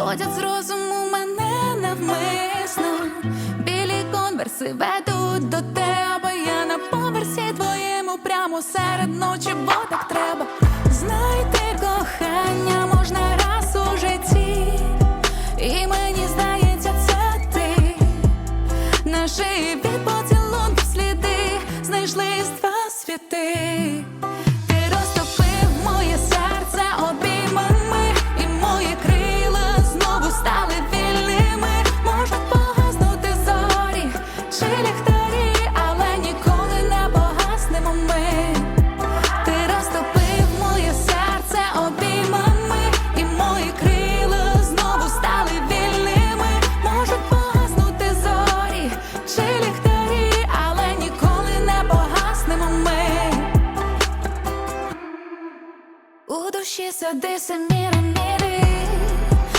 зводять з розуму мене навмисно. Білі конверси ведуть до тебе. Я на поверсі твоєму прямо серед ночі, бо так треба. Знайти кохання можна раз у житті, і мені здається, це ти. На шиї від поцілунків сліди знайшли два світи. душі сади самі раміри,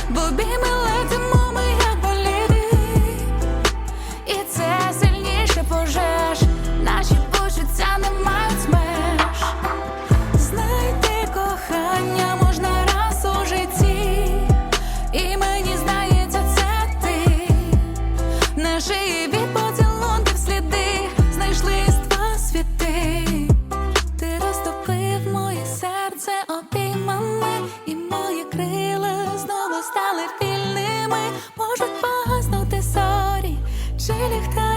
бобі ми летимо ми як боліди, і це сильніше пожеж, наші почуття не мають меж. Знайти кохання можна раз у житті, і мені здається, це ти, наші відповіді. Чи ліхтар